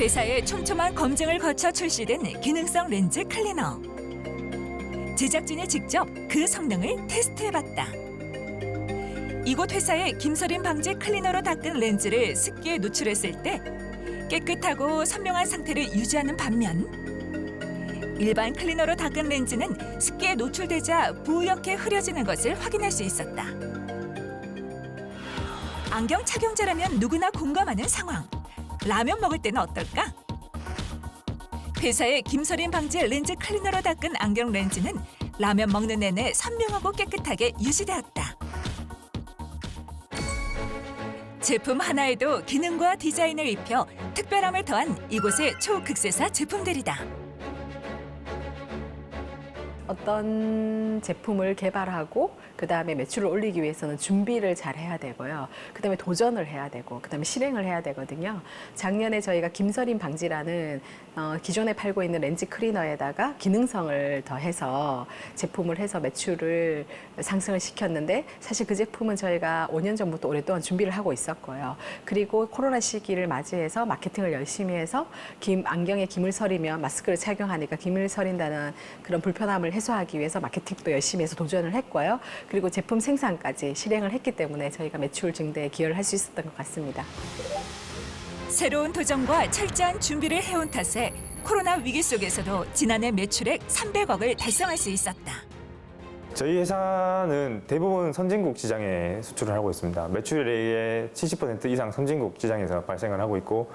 회사의 촘촘한 검증을 거쳐 출시된 기능성 렌즈 클리너. 제작진이 직접 그 성능을 테스트해봤다. 이곳 회사의 김서림 방지 클리너로 닦은 렌즈를 습기에 노출했을 때 깨끗하고 선명한 상태를 유지하는 반면 일반 클리너로 닦은 렌즈는 습기에 노출되자 부옇게 흐려지는 것을 확인할 수 있었다. 안경 착용자라면 누구나 공감하는 상황. 라면 먹을 때는 어떨까? 회사의 김서림 방지 렌즈 클리너로 닦은 안경 렌즈는 라면 먹는 내내 선명하고 깨끗하게 유지되었다. 제품 하나에도 기능과 디자인을 입혀 특별함을 더한 이곳의 초극세사 제품들이다. 어떤 제품을 개발하고 그 다음에 매출을 올리기 위해서는 준비를 잘 해야 되고요. 그 다음에 도전을 해야 되고 그 다음에 실행을 해야 되거든요. 작년에 저희가 김서림 방지라는 어, 기존에 팔고 있는 렌즈 클리너에다가 기능성을 더해서 제품을 해서 매출을 상승을 시켰는데 사실 그 제품은 저희가 5년 전부터 오랫동안 준비를 하고 있었고요. 그리고 코로나 시기를 맞이해서 마케팅을 열심히 해서 김, 안경에 김을 서리면 마스크를 착용하니까 김을 서린다는 그런 불편함을 해 소하기 위해서 마케팅도 열심히 해서 도전을 했고요. 그리고 제품 생산까지 실행을 했기 때문에 저희가 매출 증대에 기여를 할 수 있었던 것 같습니다. 새로운 도전과 철저한 준비를 해온 탓에 코로나 위기 속에서도 지난해 매출액 300억을 달성할 수 있었다. 저희 회사는 대부분 선진국 시장에 수출을 하고 있습니다. 매출액의 70% 이상 선진국 시장에서 발생을 하고 있고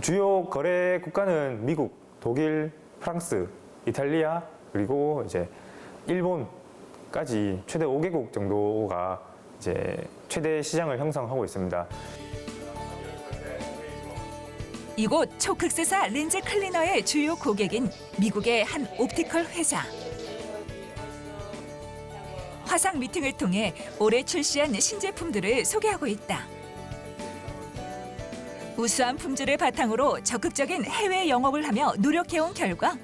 주요 거래 국가는 미국, 독일, 프랑스, 이탈리아 그리고 이제 일본까지 최대 5개국 정도가 이제 최대 시장을 형성하고 있습니다. 이곳 초극세사 렌즈 클리너의 주요 고객인 미국의 한 옵티컬 회사. 화상 미팅을 통해 올해 출시한 신제품들을 소개하고 있다. 우수한 품질을 바탕으로 적극적인 해외 영업을 하며 노력해온 결과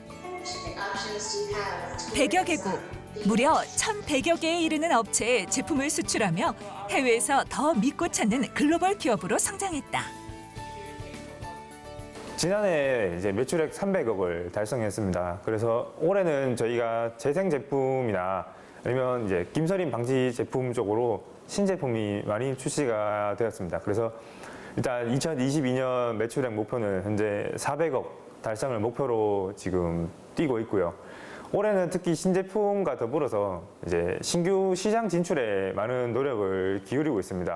100여 개국, 무려 1,100여 개에 이르는 업체에 제품을 수출하며 해외에서 더 믿고 찾는 글로벌 기업으로 성장했다. 지난해 이제 매출액 300억을 달성했습니다. 그래서 올해는 저희가 재생 제품이나 아니면 이제 김서림 방지 제품 쪽으로 신제품이 많이 출시가 되었습니다. 그래서 일단 2022년 매출액 목표는 현재 400억 달성을 목표로 지금 뛰고 있고요. 올해는 특히 신제품과 더불어서 이제 신규 시장 진출에 많은 노력을 기울이고 있습니다.